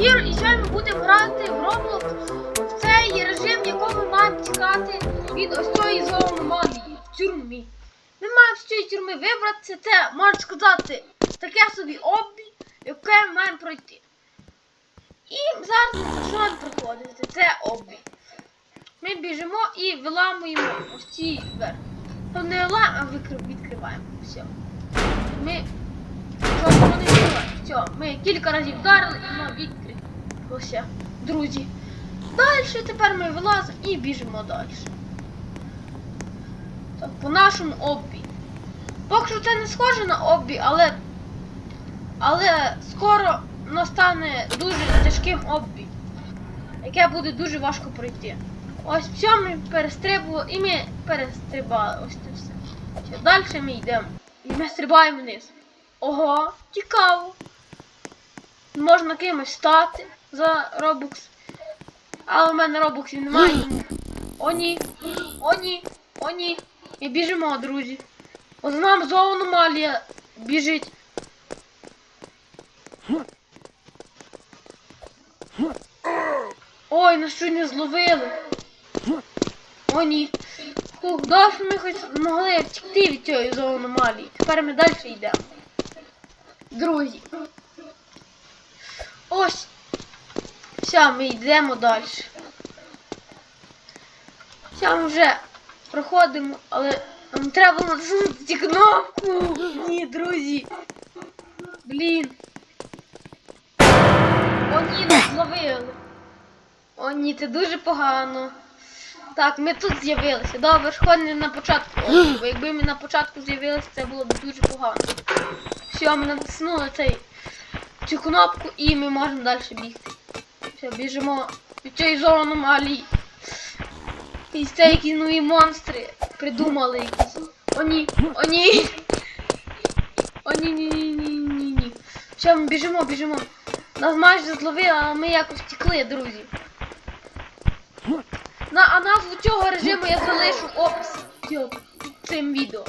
Ігор, і сьогодні ми будемо грати в Roblox в цей режим, в якому ми маємо тікати від ось цієї зоономалії, тюрми. Ми маємо з цієї тюрми вибратися, це, можна сказати, таке собі оббі, яке ми маємо пройти. І зараз що нам проходити? Це оббі. Ми біжимо і виламуємо ось ці двері. Ну не виламуємо, а відкриваємо. Все. Ми. Все, ми кілька разів вдарили і воно відкрилося. Друзі. Далі тепер ми вилазимо і біжимо далі. Так, по нашому оббі. Поки що це не схоже на оббі, але. Але скоро настане дуже тяжким оббі. Яке буде дуже важко пройти. Ось все ми перестрибували і ми перестрибали. Ось це все. Все, далі ми йдемо. І ми стрибаємо вниз. Ого, цікаво. Можна кимось стати за робокс. Але в мене робоксів немає. О ні. О ні. О ні. І біжимо, друзі. От за нами зоономалія біжить. Ой, нас не зловили. О, ні. Фух, довше ми хоч змогли втекти від цієї зоономалії. Тепер ми далі йдемо. Друзі. Ось. Все, ми йдемо далі. Все, ми вже проходимо, але нам треба натиснути кнопку. Ні, друзі. Блін. О, ні, нас зловили. О, ні, це дуже погано. Так, ми тут з'явилися. Добре, не на початку. Бо якби ми на початку з'явилися, це було б дуже погано. Все, ми натиснули цей, цю кнопку і ми можемо далі бігти. Все, біжимо від цієї зоономалії. І це якісь нові монстри придумали якісь. О ні, о ні. О ні, ні, ні, ні, ні. Все, ми біжимо, біжимо. Нас майже зловили, але ми якось втекли, друзі. На, а назву цього режиму я залишу в описі цим відео.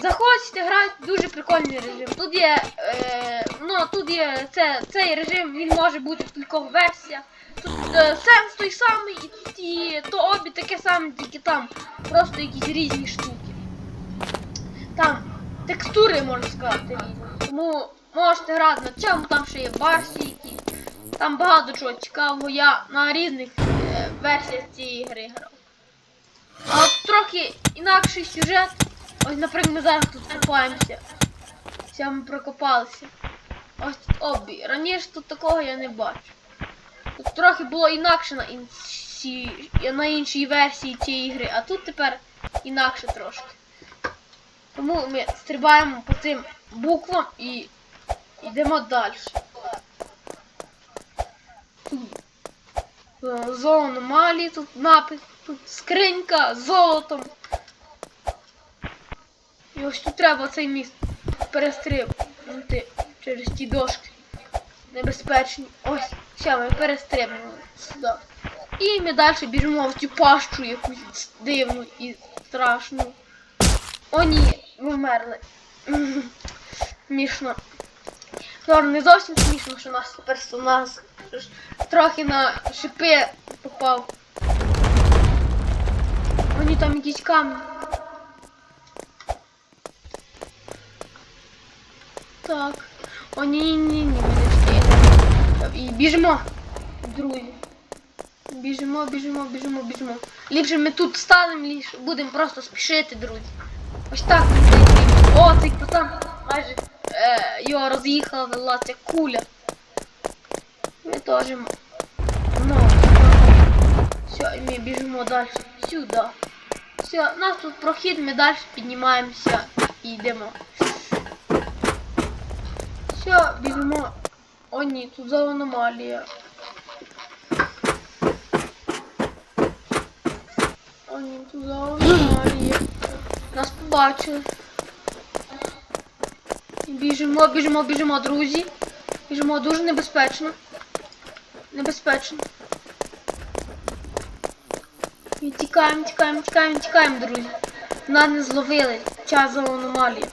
І Заходьте, грати дуже прикольний режим. Тут є, е, ну тут є це, цей режим, він може бути в кількох версіях. Тут е, сенс той самий, і, і то обі таке саме, тільки там просто якісь різні штуки. Там текстури можна сказати різні. Тому можете грати на цьому, там ще є барсі які. Там багато чого цікавого, я на різних е, версіях цієї гри грав. А от трохи інакший сюжет. Ось, наприклад, ми зараз тут копаємося. Все, ми прокопалися. Ось тут обі. Раніше тут такого я не бачу. Тут трохи було інакше на, інші, на іншій версії цієї гри, а тут тепер інакше трошки. Тому ми стрибаємо по цим буквам і йдемо далі. Тут е, зоономалі, тут напис, тут скринька з золотом. І ось тут треба цей міст перестрибнути через ті дошки. Небезпечні. Ось, все, ми перестрибнули сюди. І ми далі біжимо в цю пащу якусь дивну і страшну. О ні, ми вмерли. Смішно. Ладно, не зовсім смішно, що наш персонаж трохи на шипи попав. О ні, там якісь камні. Так. О, ні, ні, ні, ні, не встигли. І біжимо, друзі. Біжимо, біжимо, біжимо, біжимо. Ліпше ми тут станемо, ліпше будемо просто спішити, друзі. Ось так. О, цей пацан майже е, його роз'їхала вела ця куля. Ми теж. Ну, все, і ми біжимо далі сюди. Все, у нас тут прохід, ми далі піднімаємося і йдемо. Все, біжимо. О ні, тут за аномалія. О ні, тут за. Нас побачили. Біжимо, біжимо, біжимо, друзі. Біжимо дуже небезпечно. Небезпечно. І тікаємо, тікаємо, тікаємо, тікаємо, друзі. Нас не зловили. Час за аномалії.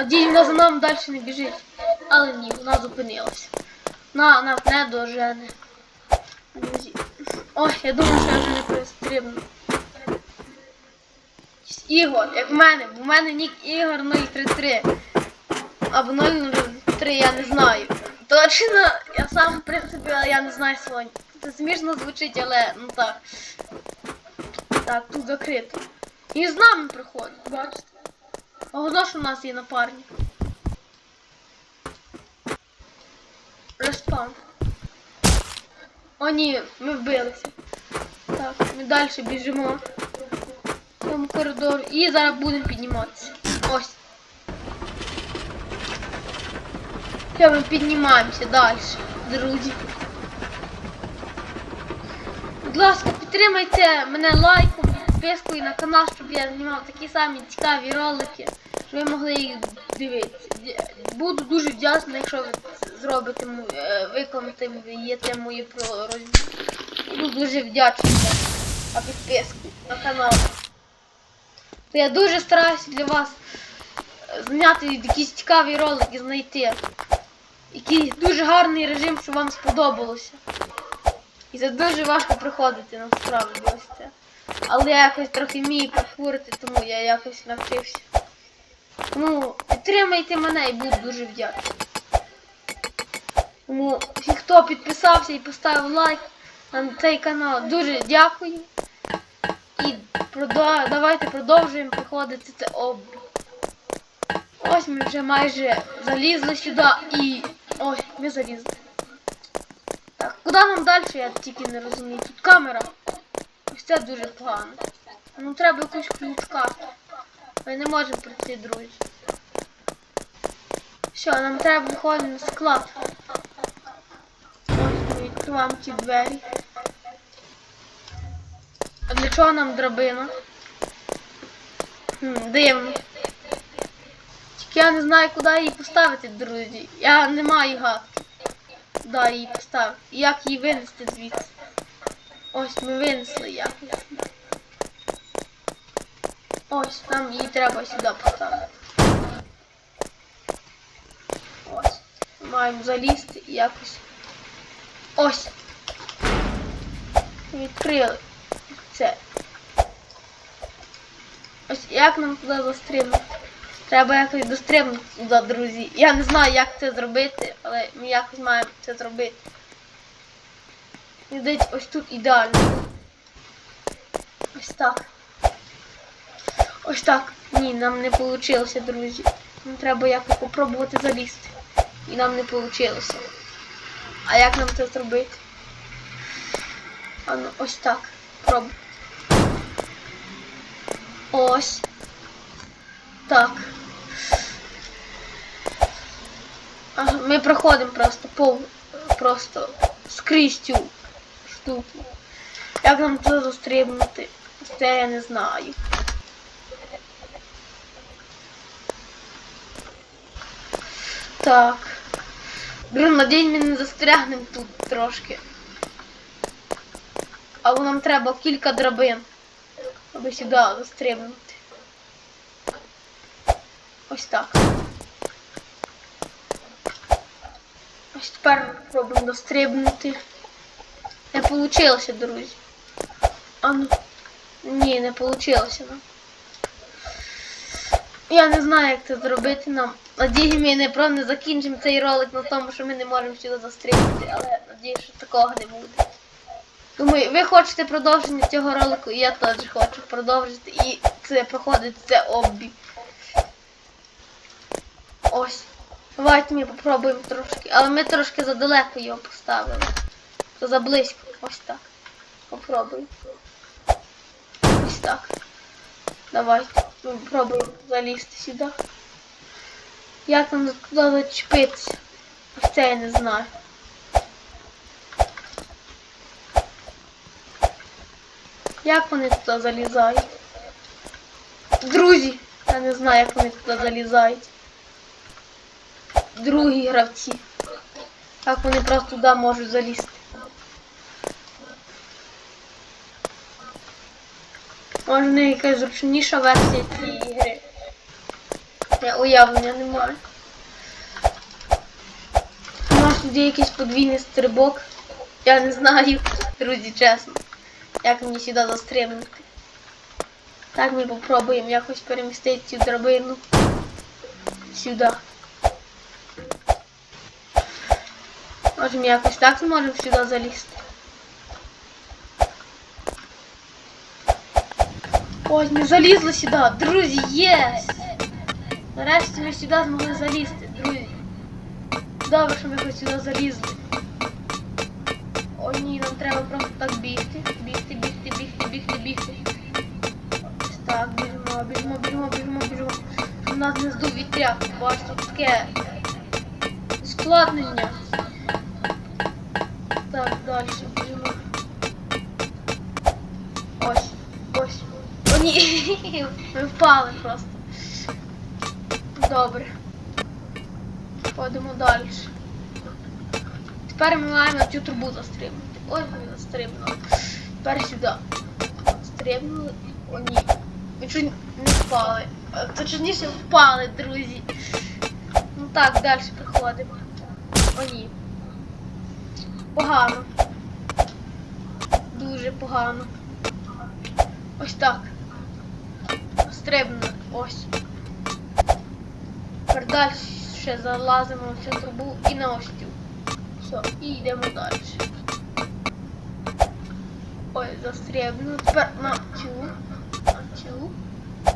Надіюсь, вона за нами далі не біжить. Але ні, вона зупинилася. На, на, не дожене. Ой, я думаю, що я вже не пристрібну. Ігор, як в мене, бо в мене нік Ігор 033. Або 003, я не знаю. Точно, я сам, в принципі, я не знаю свого. Це смішно звучить, але ну так. Так, тут закрито. І з нами приходить, бачите? А воно що у нас є напарник. Респаун. О, ні, ми вбилися. Так, ми далі біжимо. В цьому коридору. І зараз будемо підніматися. Ось. Все, ми піднімаємося далі, друзі. Будь ласка, підтримайте мене лайком, підпискою на канал, щоб я знімав такі самі цікаві ролики, щоб ви могли їх дивитися. Буду дуже вдячна, якщо ви зробите е, виконуєте мої просьби. Буду дуже вдячна за підписку на канал. Я дуже стараюся для вас е, зняти якісь цікаві ролики, знайти. Який дуже гарний режим, що вам сподобалося. І це дуже важко приходити насправді ось це. Але я якось трохи вмію паркурити, тому я якось навчився. Тому підтримайте мене і буду дуже вдячний. Тому хто підписався і поставив лайк на цей канал, дуже дякую. І продо- давайте продовжуємо приходити це обмін. Ось ми вже майже залізли сюди і. Ой, ми залізли. Так, куди нам далі, я тільки не розумію. Тут камера. Ось це дуже погано. Ну треба якусь ключка. Ми не можемо пройти, друзі. Що, нам треба виходити на склад. Ось ми відкриваємо ці двері. А для чого нам драбина? Хм, дивно. Тільки я не знаю, куди її поставити, друзі. Я не маю гадки. Куди її поставити. І як її винести звідси. Ось ми винесли якось. Ось, нам її треба сюди поставити. Ось. Маємо залізти і якось. Ось. Відкрили. Це. Ось як нам туди застрибнути? Треба якось дострибнути туди, друзі. Я не знаю, як це зробити, але ми якось маємо це зробити. Здається, ось тут ідеально. Ось так. Ось так. Ні, нам не вийшло, друзі. Нам треба якось попробувати залізти. І нам не вийшло. А як нам це зробити? А ось так. Пробуй. Ось. Так. Ага, ми проходимо просто пов... просто скрізь цю штуку. Як нам це застрибнути? Це я не знаю. Так. Блин, надіюсь, ми не застрягнемо тут трошки. Але нам треба кілька драбин, аби сюди застрибнути. Ось так. Ось тепер пробуємо дострибнути. Не вийшло, друзі. А ну. Ні, не вийшло нам. Я не знаю, як це зробити нам. Надію, ми не про не закінчимо цей ролик на тому, що ми не можемо сюди застрибнути, але надію, що такого не буде. Думаю, ви хочете продовження цього ролику, і я теж хочу продовжити і це проходити це оббі. Ось. Давайте ми попробуємо трошки. Але ми трошки задалеко його поставили. То заблизько. Ось так. Попробуємо. Ось так. Давайте. Попробуємо залізти сюди. Як нам туди зачепитися? Це я не знаю. Як вони туди залізають? Друзі! Я не знаю, як вони туди залізають. Другі гравці. Як вони просто туди можуть залізти. Може в неї якась зручніша версія цієї гри. Я уявлення не маю. Нас тут якийсь подвійний стрибок. Я не знаю, друзі, чесно. Як мені сюди застрибнути. Так ми попробуємо якось перемістити цю драбину сюди. Може ми якось так зможемо сюди залізти. Ось ми залізли сюди, друзі, єс! Нарешті ми сюди змогли залізти, друзі. Добре, що ми хоч сюди залізли. О ні, нам треба просто так бігти. Бігти, бігти, бігти, бігти, бігти. Ось так, біжимо, біжимо, біжимо, біжимо, біжимо. Щоб нас не здув вітряк. Бачите, таке складнення. Ми впали просто. Добре. Ходимо далі. Тепер ми маємо цю трубу застрибнути. Ой, ми застрибнули. Тепер сюди. Стрибнули. О, ні. Ми чуть не впали. Точніше впали, друзі. Ну так, далі приходимо. О, ні. Погано. Дуже погано. Ось так. Стрибнули. Ось. Тепер далі ще залазимо в цю трубу і на ось цю. Все, і йдемо далі. Ой, застрибну. Тепер на цю, на цю,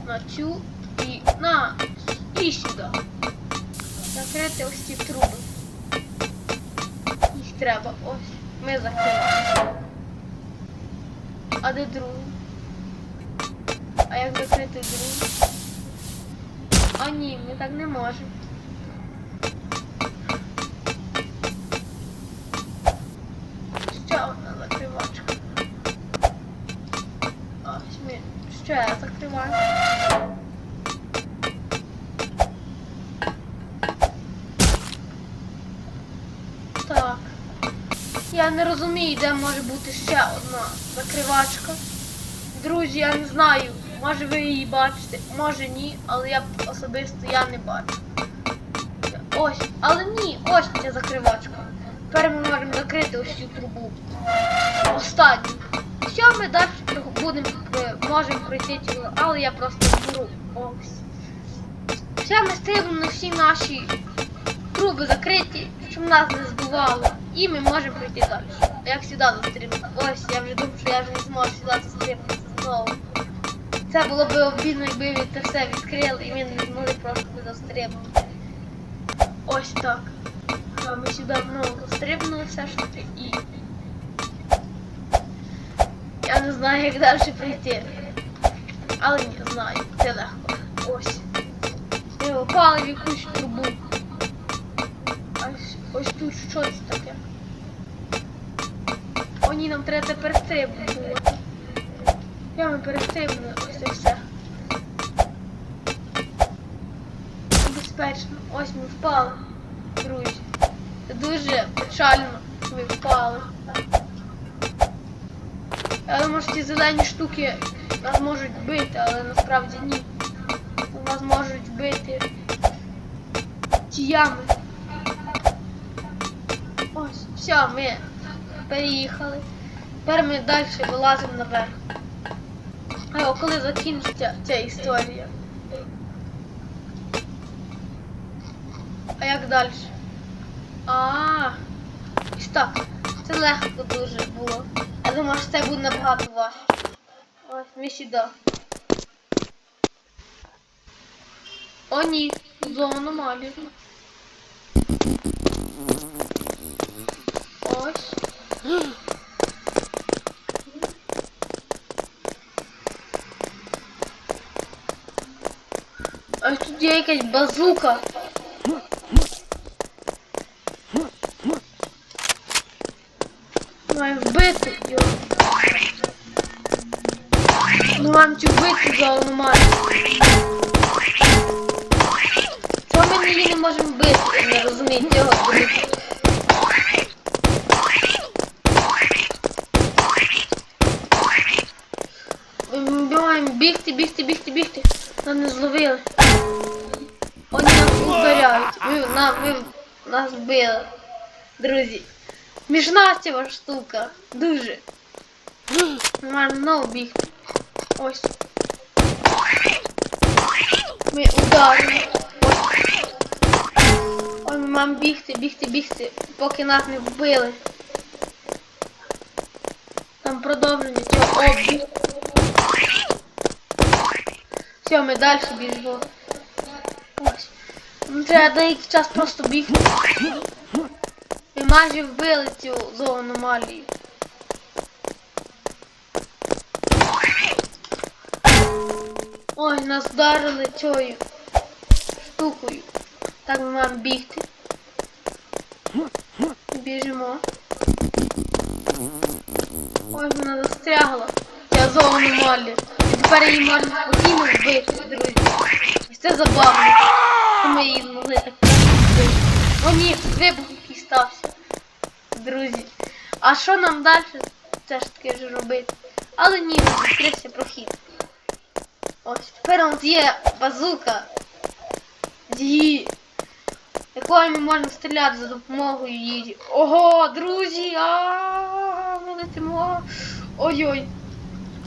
на цю і на і сюди. Закрити ось ці труби. Їх треба ось. Ми закриваємо. А де другу? А як закрити другу? А ні, ми так не можемо. Ще одна закривачка. Ось ми ще закриваємо. Так. Я не розумію, де може бути ще одна закривачка. Друзі, я не знаю. Може ви її бачите, може ні, але я особисто я не бачу. Ось, але ні, ось ця закривачка. Тепер ми можемо закрити ось цю трубу. Останню. Все, ми далі будемо е, можемо пройти цю, але я просто беру. Ось. Все, ми стрибнемо на всі наші труби закриті, щоб нас не здувало. І ми можемо пройти далі. Як сюди застрибнути. Ось, я вже думаю, що я вже не зможу сюди застрибнути знову. Це було б обідно, якби ви це все відкрили і не змогли просто застрибнути. Ось так. А ми сюди знову застрибнули все ж таки і. Я не знаю, як далі прийти. Але не знаю, це легко. Ось. Ми попали в якусь трубу. Ось, ось тут щось таке. О, ні, нам треба тепер стрибнути. Я ми перестрибнули ось це все. Безпечно. Ось ми впали, друзі. Це дуже печально, ми впали. Думаю, що ці зелені штуки нас можуть бити, але насправді ні. Нас можуть бити ті ями. Ось, все, ми переїхали. Тепер ми далі вилазимо наверх. А коли закінчиться ця історія? А як далі? А, ось так. Це легко дуже було. Я думаю, що це буде набагато важче. Ось ми сюди. О, ні, зона аномалії. Ось. Ось тут є якась базука. Маємо вбити його. Ми маємо цю вбити за аномалію. Чого ми її не можемо вбити? Я не розумію цього друзі. Ми маємо бігти, бігти, бігти, бігти. Нас не зловили. Вони нас ударяють. Ви, на, ви нас вбили. друзі. Міжна ця штука. Дуже. Знову бігти. Ось. Ми ударимо. Ой, ми маємо бігти, бігти, бігти, поки нас не вбили. Там продовження цього оббігу. Все, ми далі біжимо. Ну, треба деякий час просто бігти. Ми майже вбили цю зоономалію. Ой, нас вдарили цією штукою. Так ми маємо бігти. Біжимо. Ой, вона застрягла. Я зоономалію. І тепер її можна спокійно вбити, друзі. І це забавно. Ми її змогли так вбити. О ні, вибух який стався. Друзі. А що нам далі? Це ж таки ж робити. Але ні, відкрився прохід. Ось, тепер у нас є базука. Її. Якою ми можемо стріляти за допомогою її. Ого, друзі! А ми летимо. Ой-ой.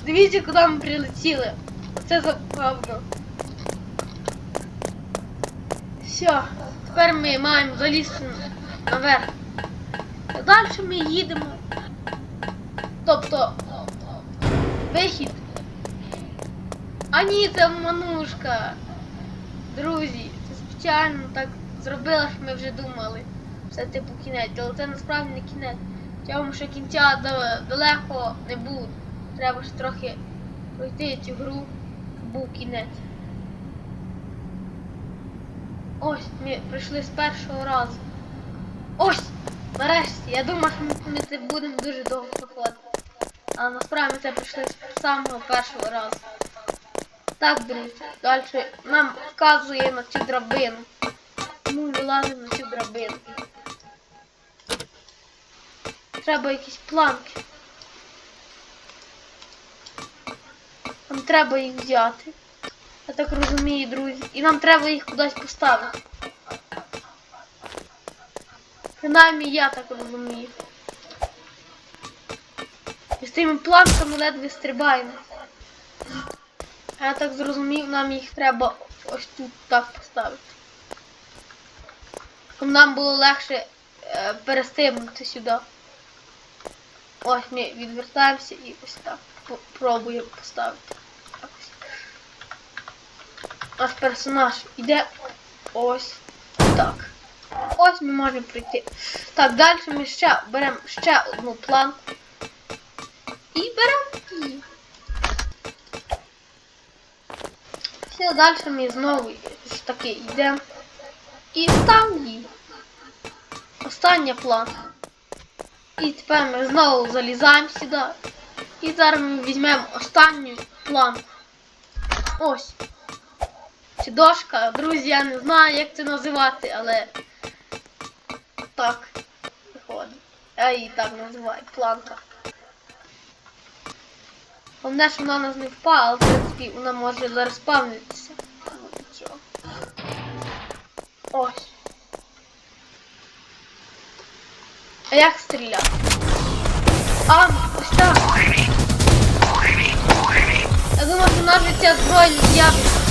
Дивіться, куди ми прилетіли. Це забавно. Все, тепер ми маємо залізти наверх. Далі ми їдемо. Тобто вихід. А ні, це манушка. Друзі, це спеціально так зробила, що ми вже думали. Це типу кінець, але це насправді не кінець. Цьому ще кінця далеко не буде. Треба ж трохи пройти цю гру, був кінець. Ось, ми прийшли з першого разу. Ось! Нарешті, я думав, що ми, це будемо дуже довго проходити. А насправді ми це прийшли з самого першого разу. Так, друзі, далі нам вказує на цю драбину. Ми вилазимо на цю драбину. Треба якісь планки. Нам треба їх взяти. Я так розумію, друзі. І нам треба їх кудись поставити. Принаймні я так розумію. І з тими планками ледве стрибаємо. Я так зрозумів, нам їх треба ось тут так поставити. Щоб нам було легше е, перестрибнути сюди. Ось ми відвертаємося і ось так пробуємо поставити. Наш персонаж іде ось так. Ось ми можемо прийти. Так, далі ми ще беремо ще одну планку. І беремо її. Все, далі ми знову ж таки йдемо. І ставимо її. Остання планка. І тепер ми знову залізаємо сюди. І зараз ми візьмемо останню планку. Ось. Чи дошка, друзі, я не знаю, як це називати, але так виходить. Я її так називаю, планка. Головне, що вона нас не впала, але в принципі вона може зараз спавнитися. Ось. А як стріляти? А, ось так. Я думав, що навіть ця зброя не з'явиться.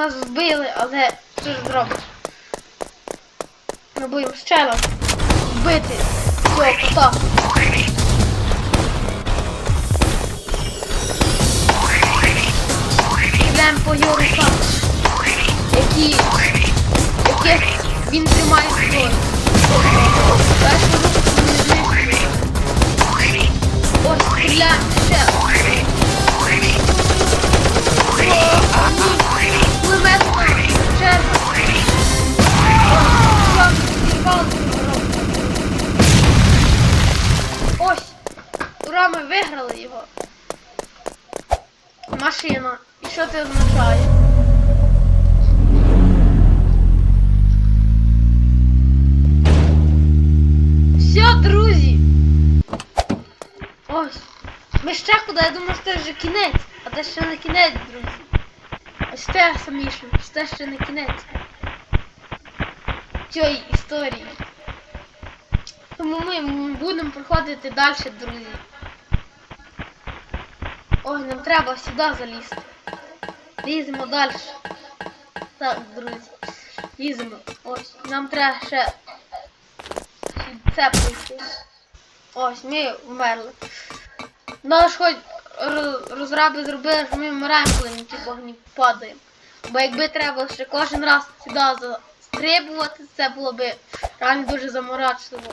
Нас вбили, але що ж зробиш? Ми будемо ще раз вбити цього кота. Йдемо по його рукам, які, яких він тримає зброю. Першу не знищуємо. Ось, стріляємо це ще не кінець цієї історії. Тому ми будемо проходити далі, друзі. Ой, нам треба сюди залізти. Ліземо далі. Так, друзі. Ліземо. Ось. Нам треба ще це пройти. Ось, ми вмерли. Наш хоч роз- розраби зробили, що ми вмираємо, коли ми ті вогні падаємо. Бо якби треба ще кожен раз сюди застрибувати, це було б реально дуже заморачливо.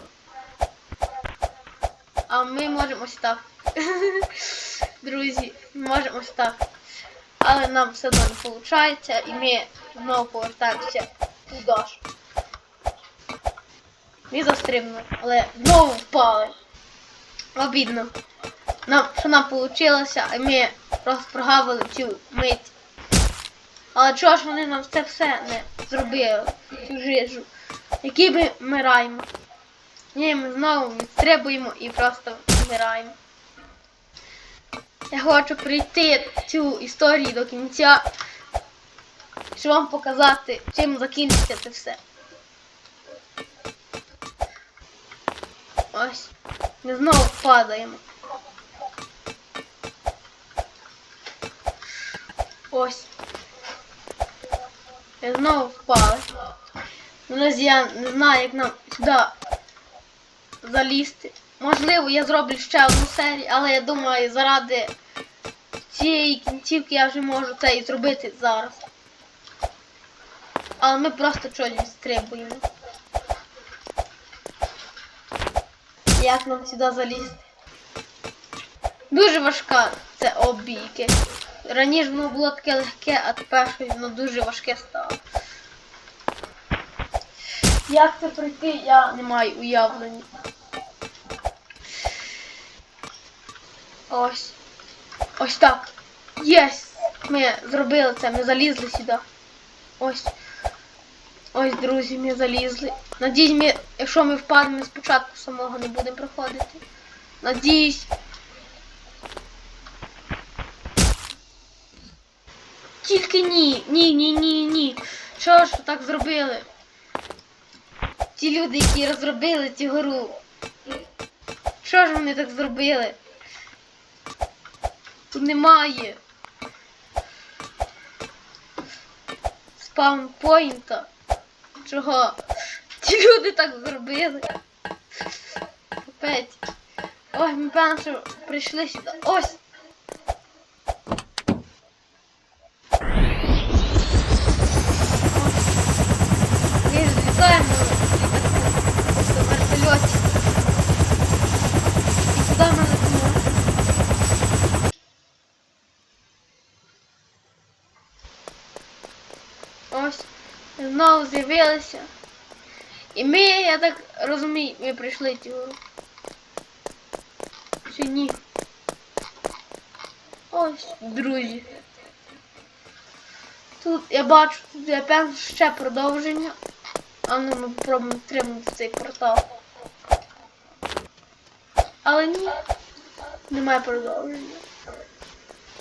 А ми можемо ось так. Друзі, можемо ось так. Але нам все одно не виходить, і ми знову повертаємося туди ж. Ми застрибнули, але знову впали. Обідно. Нам, що нам вийшло, а ми просто прогавили цю мить. Але чого ж вони нам це все не зробили, цю жижу? Які ми вмираємо? Ні, ми знову відстрибуємо і просто вмираємо. Я хочу прийти цю історію до кінця, щоб вам показати, чим закінчиться це все. Ось. Ми знову падаємо. Ось. Ми знову впали. Друзі, я не знаю, як нам сюди залізти. Можливо, я зроблю ще одну серію, але я думаю, заради цієї кінцівки я вже можу це і зробити зараз. Але ми просто щось відстрибуємо. Як нам сюди залізти? Дуже важка це обійки. Раніше воно було таке легке, а тепер щось воно дуже важке стало. Як це пройти, я не маю уявлення. Ось. Ось так. Єс! Ми зробили це, ми залізли сюди. Ось. Ось, друзі, ми залізли. Надіюсь, ми, якщо ми впадемо спочатку самого не будемо проходити. Надіюсь. Тільки ні, ні, ні, ні, ні. Що ж так зробили? Ті люди, які розробили цю гру. Що ж вони так зробили? Тут немає. Спаунпойнта. Чого? Ті люди так зробили. Капець. Ой, ми певно, що прийшли сюди. Ось! Ми ж злітаємо просто в вертольоті. І куди ми летимо? Ось, знову з'явилися. І ми, я так розумію, ми прийшли цю. Чи ні? Ось, друзі. Тут я бачу, тут я певно ще продовження. А ну ми попробуємо тримати цей портал. Але ні, немає продовження.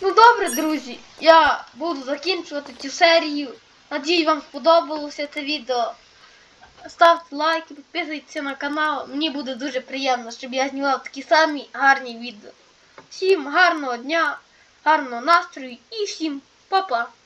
Ну добре, друзі, я буду закінчувати цю серію. Надію, вам сподобалося це відео. Ставте лайки, підписуйтесь на канал. Мені буде дуже приємно, щоб я знімав такі самі гарні відео. Всім гарного дня, гарного настрою і всім па-па!